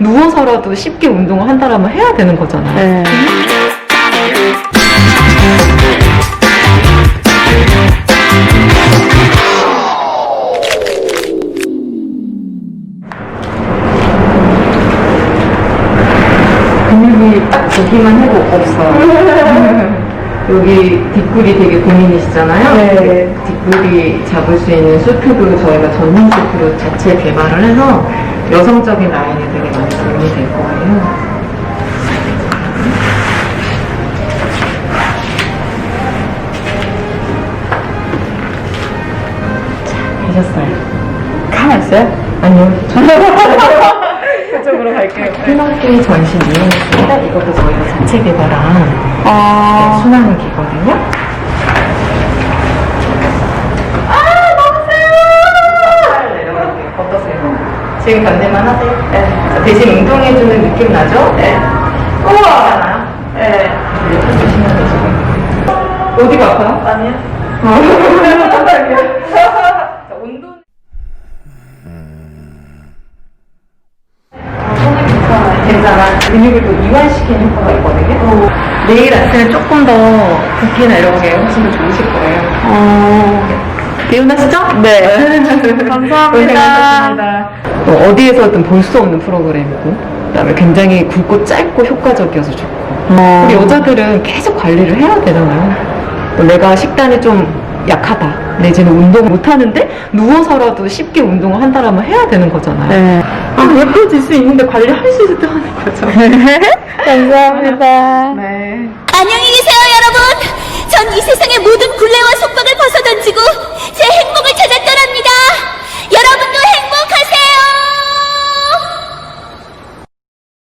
누워서라도 쉽게 운동을 한다라면 해야 되는 거잖아요. 네. 근육이 딱 보기만 해도 없어요. 여기 뒷구리 되게 고민이시잖아요. 네. 뒷구리 잡을 수 있는 수트도 저희가 전문 수트로 자체 개발을 해서 여성적인 라인이 되게 많이 도움이 될 거예요. 자, 되셨어요. 가만있어요? 아니요. 그쪽으로 갈게요. 피너기 전신 이용했습니다. 이것도 저희가 자체 개발한 네, 아. 순환기거든요. 아, 내려갈게요. 어떠세요? 지금 견딜만 하세요? 네. 자, 대신 운동해주는 느낌 나죠? 네. 우와! 나요? 네. 해주시면 되시고요. 어디가 아파요? 아니요. 자, 운동. 손이 괜찮아요. 괜찮아. 근육을 또 이완시키는 효과가 있거든요. 내일 아침에 조금 더 붓기나 이런 게 훨씬 더 좋으실 거예요. 어. 개운하시죠? 네. 감사합니다. 고생하셨습니다. 또 어디에서든 볼 수 없는 프로그램이고, 그다음에 굉장히 굵고 짧고 효과적이어서 좋고. 어. 우리 여자들은 계속 관리를 해야 되잖아요. 또 내가 식단이 좀 약하다, 내지는 운동을 못하는데 누워서라도 쉽게 운동을 한다라면 해야 되는 거잖아요. 네. 아, 예뻐질 수 있는데 관리할 수 있을 때 하는 거죠. 감사합니다. 네. 안녕히 계세요, 여러분. 전 이 세상의 모든 굴레와 속박